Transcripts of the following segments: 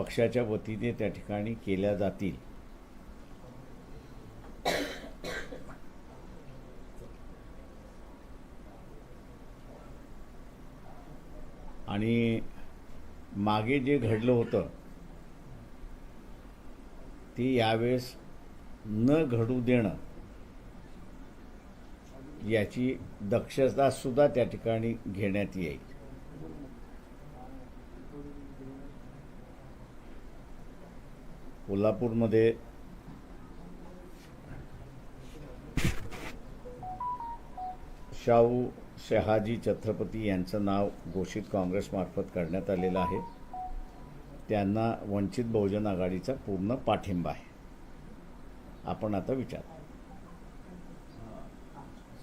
पक्षाच्या वतीने त्या ठिकाणी केल्या जातील. आणि मागे जे घडलं होतं ते यावेळेस न घडू देणं याची दक्षतासुद्धा त्या ठिकाणी घेण्यात येईल. कोल्हापूरमध्ये शाहू शहाजी छत्रपती यांचं नाव घोषित काँग्रेसमार्फत करण्यात आलेलं आहे. त्यांना वंचित बहुजन आघाडीचा पूर्ण पाठिंबा आहे. आपण आता विचार.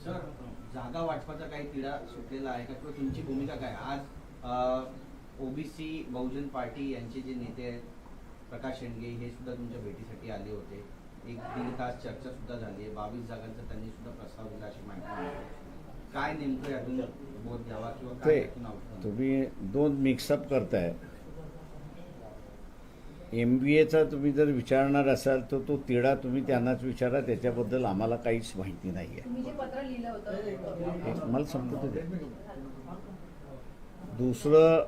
सर जागा वाटपाचा काही तिढा सुटलेला आहे का? किंवा तुमची भूमिका काय? आज ओबीसी बहुजन पार्टी यांचे जे नेते आहेत प्रकाश शेंडगे हे सुद्धा तुमच्या भेटीसाठी आले होते. एक दीड तास चर्चा सुद्धा झाली आहे. बावीस जागांचा त्यांनी सुद्धा प्रस्ताव दिला अशी माहिती काय नेमकं यातून बोध द्यावा किंवा काय? तुम्ही दोन मिक्सअप करताय. एम बी एचा तुम्ही जर विचारणार असाल तर तो तिढा तुम्ही त्यांनाच विचारा. त्याच्याबद्दल आम्हाला काहीच माहिती नाही आहे तुम्ही जे पत्र लिहिलं होतं. एक मला संपत दुसरं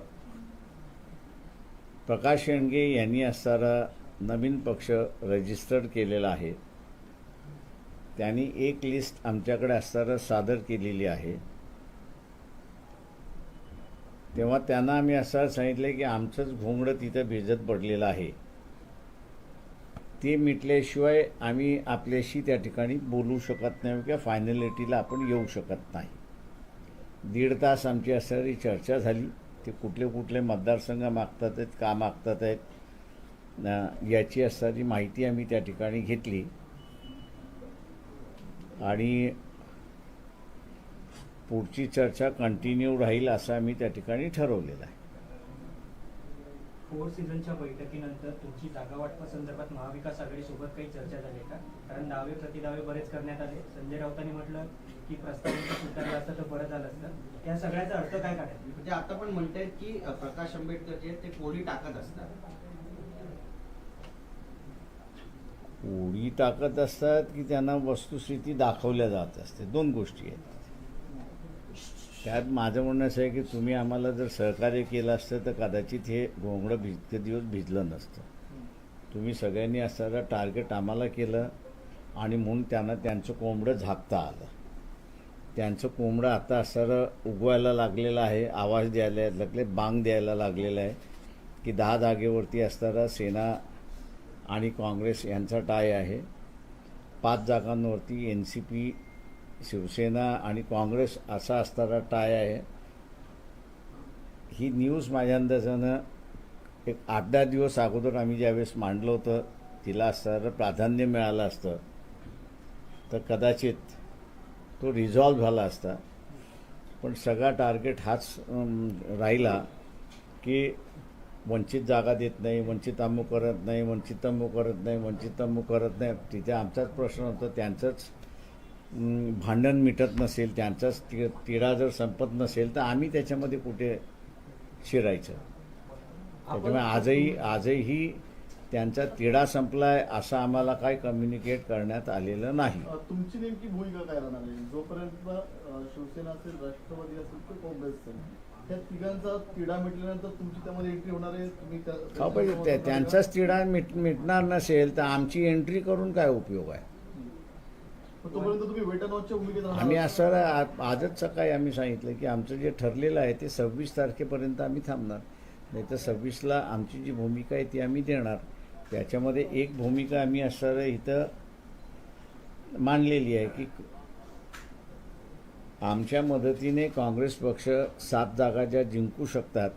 प्रकाश शेंडगे यांनी असणारा नवीन पक्ष रजिस्टर्ड केलेला आहे. त्यांनी एक लिस्ट आमच्याकडे असताना सादर केलेली आहे. तेव्हा त्यांना आम्ही असं सांगितलं की आमचंच घोंगडं तिथं भिजत पडलेलं आहे. ते मिटल्याशिवाय आम्ही आपल्याशी त्या ठिकाणी बोलू शकत नाही किंवा फायनॅलिटीला आपण येऊ शकत नाही. दीड तास आमची असणारी चर्चा झाली. ते कुठले कुठले मतदारसंघ मागतात आहेत का मागतात आहेत याची असणारी माहिती आम्ही त्या ठिकाणी घेतली. आणि पुढची चर्चा कंटिन्यू राहील असं आम्ही त्या ठिकाणी ठरवलेलं आहे. फोर सीझनच्या बैठकीनंतर तुमची जागा वाटपा संदर्भात महाविकास आघाडी सोबत काही चर्चा झाली का? कारण दावे प्रतिदावे बरेच करण्यात आले. संजय राऊतांनी म्हटलं की प्रस्तावित स्वीकारलं असतं तर बरं झालं असतं. त्या सगळ्याचा अर्थ काय काढायचा? म्हणजे आता पण म्हणतायत की प्रकाश आंबेडकर जे आहेत ते कोडी टाकत असतात. उडी टाकत असतात की त्यांना वस्तुस्थिती दाखवल्या जात असते. दोन गोष्टी आहेत. त्यात माझं म्हणणं असं आहे की तुम्ही आम्हाला जर सहकार्य केलं असतं तर कदाचित हे घोंगडं भिजते दिवस भिजलं नसतं. तुम्ही सगळ्यांनी असताना टार्गेट आम्हाला केलं आणि म्हणून त्यांना त्यांचं कोंबडं झाकता आलं. त्यांचं कोंबडं आता असणारं उगवायला लागलेलं आहे आवाज द्यायला लागले बांग द्यायला लागलेलं आहे की दहा जागेवरती असणारा सेना आणि काँग्रेस यांचा टाय आहे. पाच जागांवरती एन सी पी शिवसेना आणि काँग्रेस असा असणारा टाय आहे. ही न्यूज माझ्या अंदाजानं एक आठ दहा दिवस अगोदर आम्ही ज्यावेळेस मांडलं होतं तिला असणारं प्राधान्य मिळालं असतं. तर कदाचित तो रिझॉल्व झाला असता. पण सगळा टार्गेट हाच राहिला की वंचित जागा देत नाही वंचित अमुक करत नाही वंचित अमुक करत नाही वंचित अमुक करत नाही. तिथे आमचाच प्रश्न होता त्यांचंच भांडण मिटत नसेल त्यांचाच ति तिढा जर संपत नसेल तर आम्ही त्याच्यामध्ये कुठे शिरायचं? त्याच्यामुळे आजही आजही त्यांचा तिढा संपलाय असं आम्हाला काय कम्युनिकेट करण्यात आलेलं नाही. तुमची नेमकी भूमिका काय राहणार आहे? जोपर्यंत शिवसेना असेल राष्ट्रवादी असेल तर काँग्रेस असेल त्या तिघांचा तिढा मिटल्यानंतर तुमची त्यामध्ये एंट्री होणार आहे? तुम्ही त्यांचाच तिढा मिट मिटणार नसेल तर आमची एंट्री करून काय उपयोग आहे पण तोपर्यंत तुम्ही वेट अँड वॉचच्या भूमिकेत राहणार आम्ही. असं आजच सकाळी आम्ही सांगितलं की आमचं जे ठरलेलं आहे ते सव्वीस तारखेपर्यंत आम्ही थांबणार. नाही तर सव्वीसला आमची जी भूमिका आहे ती आम्ही देणार. त्याच्यामध्ये एक भूमिका आम्ही असं इथं मांडलेली आहे की आमच्या मदतीने काँग्रेस पक्ष सात जागा ज्या जिंकू शकतात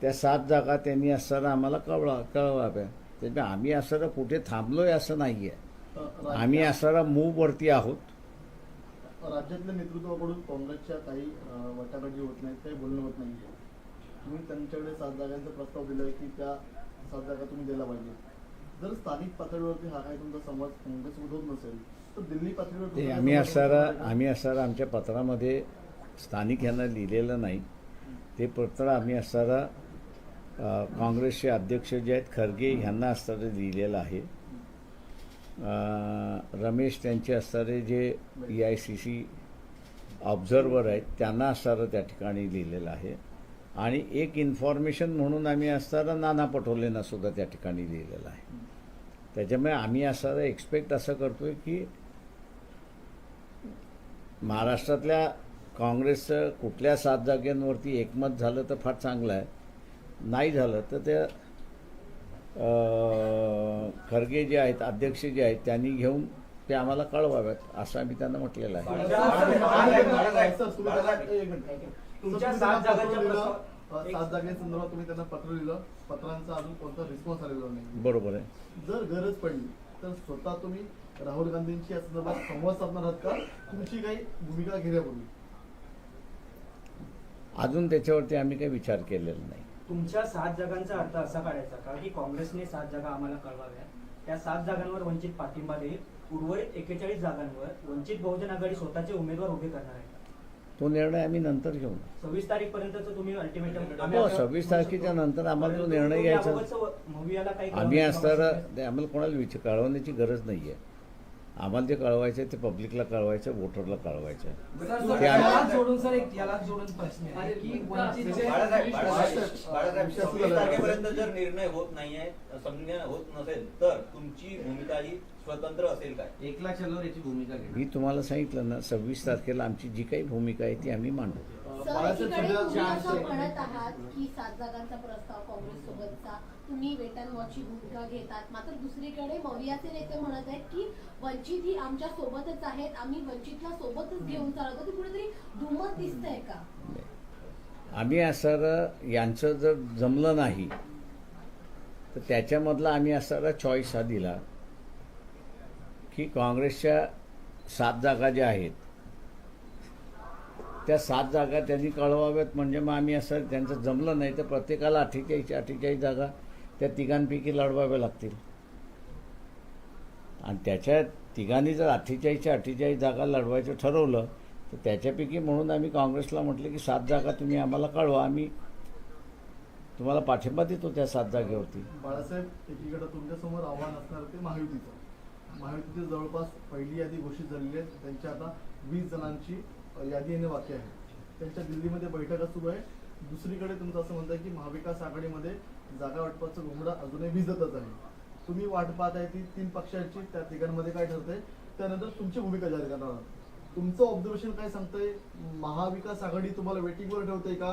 त्या सात जागा त्यांनी असताना आम्हाला कळवा कळवाव्या. त्यामुळे आम्ही असताना कुठे थांबलोय असं नाही आहे आम्ही असणारा मूववरती आहोत. राज्यातल्या नेतृत्वाकडून काँग्रेसच्या काही वाटाघाटी होत नाहीत काही बोलणं होत नाही तुम्ही त्यांच्याकडे सात जागांचा प्रस्ताव दिलाय की त्या सात जागा तुम्ही द्यायला पाहिजे. जर स्थानिक पातळीवरती हा काही तुमचा संवाद काँग्रेससोबत होत नसेल तर दिल्ली पातळीवर आम्ही असणारा? आम्ही असणारा आमच्या पत्रामध्ये स्थानिक यांना लिहिलेलं नाही. ते पत्र आम्ही असणारा काँग्रेसचे अध्यक्ष जे आहेत खरगे ह्यांना असणारे लिहिलेलं आहे. रमेश त्यांचे असणारे जे E I C C observer आहेत त्यांना असणारं त्या ठिकाणी लिहिलेलं आहे. आणि एक इन्फॉर्मेशन म्हणून आम्ही असताना नाना पटोलेंना सुद्धा त्या ठिकाणी लिहिलेलं आहे. त्याच्यामुळे आम्ही असणारं एक्सपेक्ट असं करतोय की महाराष्ट्रातल्या काँग्रेसचं कुठल्या सात जागेंवरती एकमत झालं तर फार चांगलं आहे. नाही झालं तर त्या खरगे जे आहेत अध्यक्ष जे आहेत त्यांनी घेऊन ते आम्हाला कळवाव्यात असं आम्ही त्यांना म्हटलेलं आहे. सात जागांसंदर्भात तुम्ही त्यांना पत्र लिहिलं. पत्रांचा अजून कोणता रिस्पॉन्स आलेला नाही. बरोबर आहे. जर गरज पडली तर स्वतः तुम्ही राहुल गांधींची या संदर्भात संवाद साधणार आहात का? तुमची काही भूमिका घेण्यापूर्वी? अजून त्याच्यावरती आम्ही काही विचार केलेला नाही. तुमच्या सात जागांचा अर्थ असा काढायचा का की काँग्रेसने सात जागा आम्हाला कळवाव्या त्या सात जागांवर वंचित पाठिंबा देईल. उर्वरित एकेचाळीस जागांवर वंचित बहुजन आघाडी स्वतःचे उमेदवार उभे करणार आहे तो निर्णय आम्ही नंतर घेऊ सव्वीस तारीख पर्यंत तुम्ही अल्टिमेटम हो सव्वीस तारखेच्या नंतर आम्हाला तो निर्णय घ्यायचा. काही आम्ही असताना ते आम्हाला कोणाला विचार कळवण्याची गरज नाही आहे आम्हाला जे कळवायचं आहे ते पब्लिकला कळवायचं वोटरला कळवायचं आहे. जोडून सर एक याला जोडून प्रश्न की. तारखेपर्यंत जर निर्णय होत नाहीये संज्ञा होत नसेल तर तुमची भूमिका ही स्वतंत्र असेल काय एकला चलोर याची भूमिका घे मी तुम्हाला सांगितलं ना सव्वीस तारखेला आमची जी काही भूमिका आहे ती आम्ही मांडू म्हणत आहात की सात जागांचा प्रस्ताव काँग्रेस सोबतचा तुम्ही वेट अँड वॉचची भूमिका घेतात. मात्र दुसरीकडे मवियाचे नेते म्हणत आहेत की वंचित ही आमच्या सोबतच आहेत. आम्ही वंचितला सोबतच घेऊन चालतो ते कुठेतरी दुमत दिसतंय का? आम्ही असं यांचं जर जमलं नाही तर त्याच्यामधला आम्ही असारा चॉईस हा दिला की काँग्रेसच्या सात जागा ज्या आहेत त्या सात जागा त्यांनी कळवाव्यात. म्हणजे मग आम्ही असं त्यांचं जमलं नाही तर प्रत्येकाला अठ्ठेचाळीस अठ्ठेचाळीस जागा त्या तिघांपैकी लढवाव्या लागतील. आणि त्याच्या तिघांनी जर अठ्ठेचाळीसच्या अठ्ठेचाळीस जागा लढवायचं ठरवलं तर त्याच्यापैकी म्हणून आम्ही काँग्रेसला म्हटलं की सात जागा तुम्ही आम्हाला कळवा आम्ही तुम्हाला पाठिंबा देतो त्या सात जागेवरती. बाळासाहेब एकीकडे तुमच्यासमोर आव्हान असणार ते महायुतीचं. महायुतीची जवळपास पहिली यादी घोषित झालेली आहे. त्यांच्या आता वीस जणांची यादी येणे बाकी आहे. त्यांच्या दिल्लीमध्ये बैठका सुरू आहे. दुसरीकडे तुमचं असं म्हणतं की महाविकास आघाडीमध्ये जागा वाटपाचं घोंगडा अजूनही भिजतच आहे. तुम्ही वाट पाहत आहे ती तीन पक्षांची त्या तिघांमध्ये काय ठरतंय त्यानंतर तुमची भूमिका जाहीर करणार आहात. तुमचं ऑब्झर्वेशन काय सांगतंय? महाविकास आघाडी तुम्हाला वेटिंगवर ठेवते का?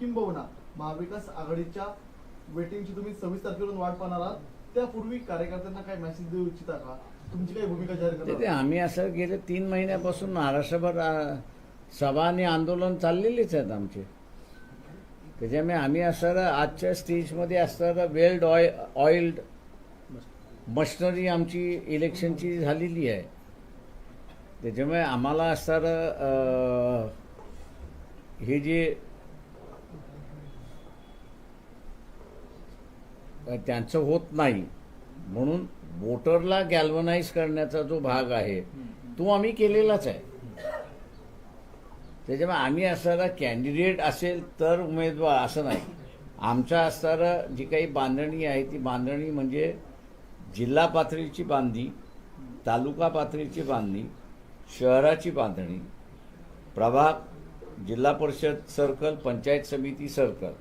किंबहुना महाविकास आघाडीच्या वेटिंगची तुम्ही सव्वीस तारखेवरून वाट पाहणार आहात. त्यापूर्वी कार्यकर्त्यांना काय मेसेज देऊ इच्छिता का? तुमची काही भूमिका जाहीर ते ते करणार आम्ही असं गेले तीन महिन्यापासून महाराष्ट्रभर सभा आणि आंदोलन चाललेलीच आहेत आमचे. त्याच्यामुळे आम्ही असं आजच्या स्टेजमध्ये असणारं वेल्ड ऑय ऑइल्ड मशनरी आमची इलेक्शनची झालेली आहे. त्याच्यामुळे आम्हाला असणारं हे जे त्यांचं होत नाही म्हणून वोटरला गॅल्वनाइज करण्याचा जो भाग आहे तो आम्ही केलेलाच आहे. त्याच्यामुळे आम्ही असणारा कॅन्डिडेट असेल तर उमेदवार असं नाही. आमच्या असणारा जी काही बांधणी आहे ती बांधणी म्हणजे जिल्हा पातळीची बांधणी तालुका पातळीची बांधणी शहराची बांधणी प्रभाग जिल्हा परिषद सर्कल पंचायत समिती सर्कल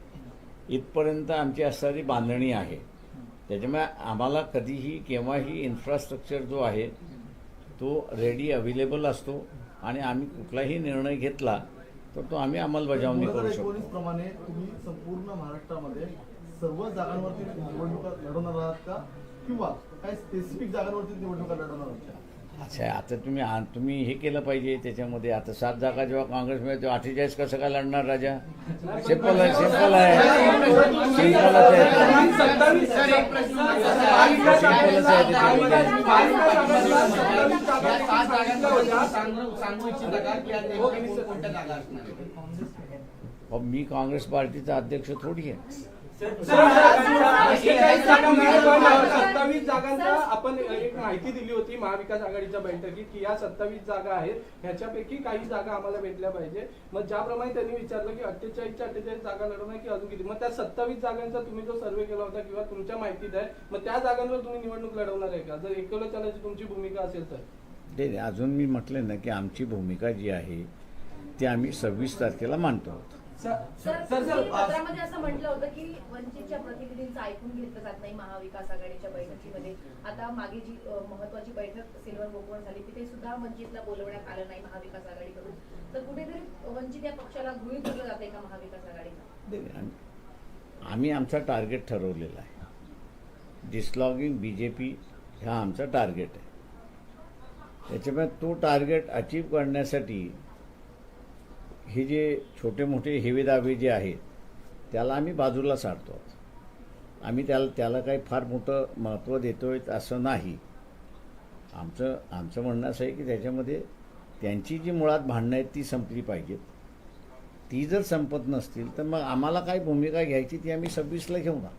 इथपर्यंत आमची असणारी बांधणी आहे. त्याच्यामुळे आम्हाला कधीही केव्हाही इन्फ्रास्ट्रक्चर जो आहे तो रेडी अवेलेबल असतो. आणि आम्ही कुठलाही निर्णय घेतला तर तो आम्ही अंमलबजावणी करू शकतो प्रमाणे तुम्ही संपूर्ण महाराष्ट्रामध्ये सर्व जागांवरती निवडणुका लढवणार आहात का किंवा काही स्पेसिफिक जागांवरती निवडणुका लढवणार आहात का? अच्छा आता तुम्ही आ- तुम्ही हे केलं पाहिजे त्याच्यामध्ये आता सात जागा जेव्हा काँग्रेसमध्ये तेव्हा अठ्ठेचाळीस कसं काय लढणार राजा सिंपल आहे सिंपल आहे सिंपलच आहे मी काँग्रेस पार्टीचा अध्यक्ष थोडी आहे सत्तावीस जागांचा आपण एक माहिती दिली होती महाविकास आघाडीच्या बैठकीत की या सत्तावीस जागा आहेत ह्याच्यापैकी काही जागा आम्हाला भेटल्या पाहिजे मग ज्याप्रमाणे त्यांनी विचारलं की अठ्ठेचाळीसच्या अठ्ठेचाळीस जागा लढवणार की अजून किती मग त्या सत्तावीस जागांचा तुम्ही जो सर्वे केला होता किंवा तुमच्या माहितीत आहे मग त्या जागांवर तुम्ही निवडणूक लढवणार आहे का जर एकवलं चालायची तुमची भूमिका असेल तर नाही नाही, अजून मी म्हटले ना की आमची भूमिका जी आहे ती आम्ही सव्वीस तारखेला मांडतो. आहोत. सर सर पत्रामध्ये असं म्हटलं होतं की वंचितच्या प्रतिनिधींचं ऐकून घेतलं जात नाही महाविकास आघाडीच्या बैठकीमध्ये. आता मागे जी महत्वाची बैठक सिल्वर गोकवण झाली तिथे सुद्धा वंचितला बोलवण्यात आलं नाही महाविकास आघाडीकडून. तर कुठेतरी वंचित या पक्षाला गृहीत धरलं जाते का महाविकास नाही, आम्ही- आम्ही आमचा टार्गेट ठरवलेला आहे. डिसलॉगिंग बी जे पी हा आमचा टार्गेट आहे. त्याच्यामुळे तो टार्गेट अचीव करण्यासाठी हे जे छोटे मोठे हेवेदावे जे आहेत त्याला आम्ही बाजूला सारतो आम्ही त्याला त्याला काही फार मोठं महत्त्व देतो आहे असं नाही. आमचं आमचं म्हणणं असं आहे की त्याच्यामध्ये त्यांची जी मुळात भांडणं आहेत ती संपली पाहिजेत. ती जर संपत नसतील तर मग आम्हाला काय भूमिका घ्यायची ती आम्ही सव्वीसला घेऊ ना.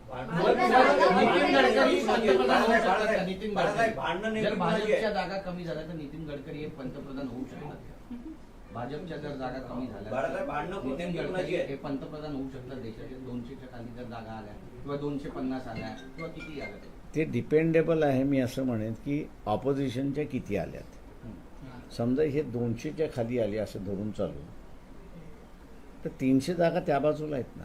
भाजपच्या जागा कमी झाल्या तर नितीन गडकरी हे पंतप्रधान होऊ शकतात भाजपच्या जर जागा कमी झाल्या नितीन गडकरी? हे पंतप्रधान होऊ शकतात देशाचे दोनशेच्या खाली जर जागा आल्या किंवा दोनशे पन्नास आल्या किंवा किती आल्या. ते डिपेंडेबल आहे मी असं म्हणेन की ऑपोजिशनच्या किती आल्यात समजा हे दोनशेच्या खाली आले असं धरून चालू तर तीनशे जागा त्या बाजूला आहेत ना.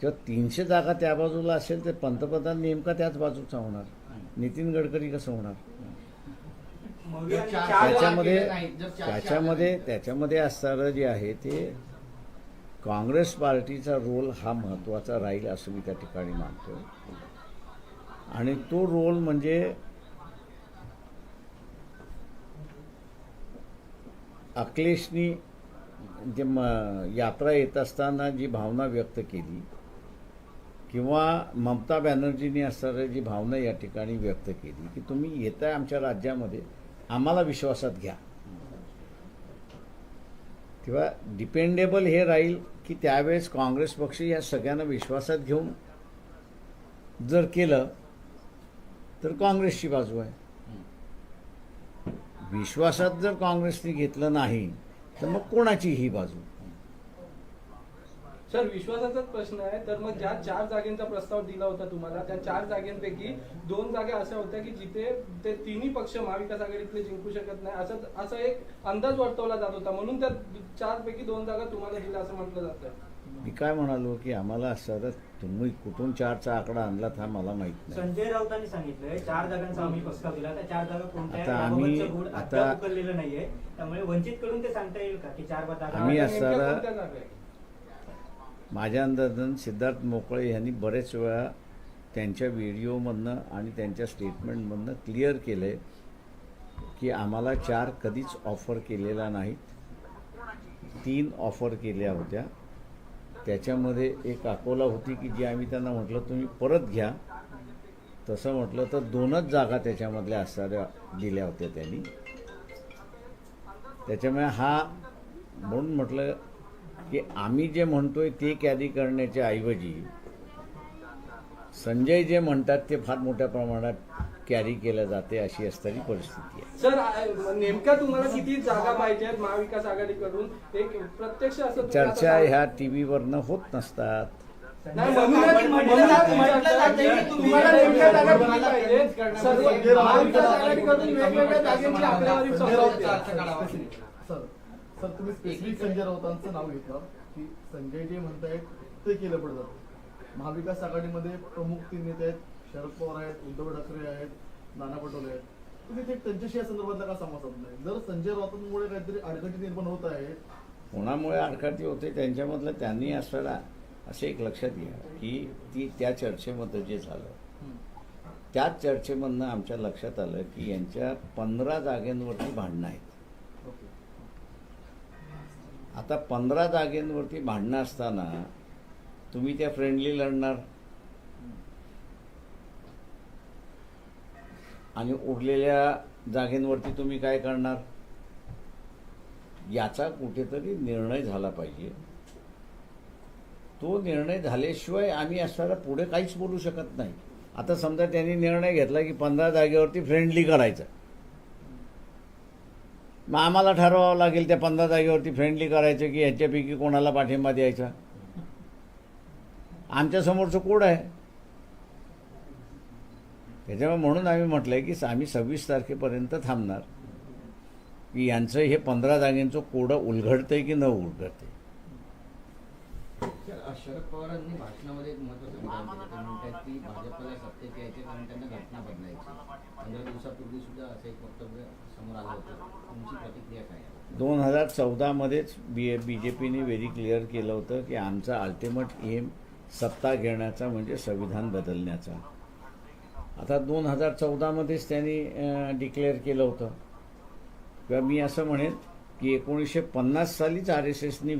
किंवा तीनशे जागा त्या बाजूला असेल तर पंतप्रधान नेमका त्याच बाजूचा होणार. नितीन गडकरी कसं होणार? त्याच्यामध्ये त्याच्यामध्ये त्याच्यामध्ये असणारं जे आहे ते काँग्रेस पार्टीचा रोल हा महत्त्वाचा राहील असं मी त्या ठिकाणी मानतो आणि तो रोल म्हणजे अखिलेशनी जे म यात्रा येत असताना जी भावना व्यक्त केली किंवा ममता बॅनर्जींनी असणारी जी भावना या ठिकाणी व्यक्त केली की तुम्ही येताय आमच्या राज्यामध्ये आम्हाला विश्वासात घ्या. किंवा डिपेंडेबल हे राहील की त्यावेळेस काँग्रेस पक्ष या सगळ्यांना विश्वासात घेऊन जर केलं तर काँग्रेसची बाजू आहे. विश्वासात जर काँग्रेसने घेतलं नाही तर मग कोणाची ही बाजू? सर विश्वासाचाच प्रश्न आहे. तर मग ज्या चार जागेंचा प्रस्ताव दिला होता तुम्हाला त्या चार जागेंपैकी दोन जागा अशा होत्या की जिथे ते तिन्ही पक्ष महाविकास आघाडीतले जिंकू शकत नाही असं असा एक अंदाज वर्तवला जात होता. म्हणून त्या चार पैकी दोन जागा तुम्हाला दिल्या असं म्हटलं जातं मी काय म्हणालो की आम्हाला असं तुम्ही कुठून चारचा आकडा आणलात हा मला माहीत नाही. संजय राऊतांनी सांगितलंय चार जागांचा आम्ही प्रस्ताव दिला त्या चार जागा कोणत्या आता आम्ही- आता- उकललेलं नाहीये. त्यामुळे वंचित कडून ते सांगता येईल का की चार जागा आम्ही असताना- आहेत? माझ्या अंदाजानं सिद्धार्थ मोकळे यांनी बरेच वेळा त्यांच्या व्हिडिओमधनं आणि त्यांच्या स्टेटमेंटमधनं क्लिअर केलं आहे की आम्हाला चार कधीच ऑफर केलेला नाहीत. तीन ऑफर केल्या होत्या. त्याच्यामध्ये एक अकोला होती की जी आम्ही त्यांना म्हटलं तुम्ही परत घ्या. तसं म्हटलं तर दोनच जागा त्याच्यामधल्या असणाऱ्या दिल्या होत्या त्यांनी. त्याच्यामुळे हा म्हणून म्हटलं की आम्ही जे म्हणतोय ते कॅरी करण्याच्या ऐवजी संजय जे म्हणतात ते फार मोठ्या प्रमाणात कॅरी केलं जाते अशी असणारी परिस्थिती आहे. सर नेमक्या तुम्हाला किती जागा पाहिजे आहेत महाविकास आघाडीकडून? एक प्रत्यक्ष असं चर्चा ह्या टी व्हीवरनं होत नसतात. सर तुम्ही स्पेसिफिक संजय राऊतांचं नाव घेतलं की संजय जे म्हणतायत ते केलं पडतं महाविकास आघाडीमध्ये प्रमुख तीन नेते आहेत शरद पवार आहेत उद्धव ठाकरे आहेत नाना पटोले आहेत. तुम्ही ते त्यांच्याशी या संदर्भातला का संवाद साधत नाही? जर संजय राऊतांमुळे काहीतरी अडचणी निर्माण होत आहेत कोणामुळे आडकाठी होते त्यांच्यामधलं त्यांनी असलेला असं एक लक्षात घ्या की ती त्या चर्चेमध्ये जे झालं त्याच चर्चेमधनं आमच्या लक्षात आलं की यांच्या पंधरा जागेंवरती भांडणं आहेत. आता पंधरा जागेंवरती भांडणं असताना तुम्ही त्या फ्रेंडली लढणार. आणि उरलेल्या जागेंवरती तुम्ही काय करणार? याचा कुठेतरी निर्णय झाला पाहिजे. तो निर्णय झाल्याशिवाय आम्ही असताना पुढे काहीच बोलू शकत नाही. आता समजा त्यांनी निर्णय घेतला की पंधरा जागेवरती फ्रेंडली करायचं. मग आम्हाला ठरवावं लागेल त्या पंधरा जागेवरती फ्रेंडली करायचं की ह्याच्यापैकी कोणाला पाठिंबा द्यायचा? आमच्यासमोरचं कोड आहे? त्याच्यामुळे म्हणून आम्ही म्हटलंय की आम्ही सव्वीस तारखेपर्यंत थांबणार. की यांचं हे पंधरा जागेंचं कोडं उलगडतंय की न उलगडतंय शरद पवारांनी भाषणामध्ये एक महत्वाचं म्हणतात की भाजपला सत्तेत यायचे कारण त्यांना घटना बदलायची. पंधरा दिवसापूर्वी सुद्धा असं एक वक्तव्य समोर आलं होतं. तुमची प्रतिक्रिया काय आहे? दोन हजार चौदामध्येच बी बी जे पीने व्हेरी क्लिअर केलं होतं की आमचा अल्टिमेट एम सत्ता घेण्याचा म्हणजे संविधान बदलण्याचा. आता दोन हजार चौदामध्येच त्यांनी डिक्लेअर केलं होतं. किंवा मी असं म्हणेन की एकोणीसशे पन्नास सालीच आर एस एसनी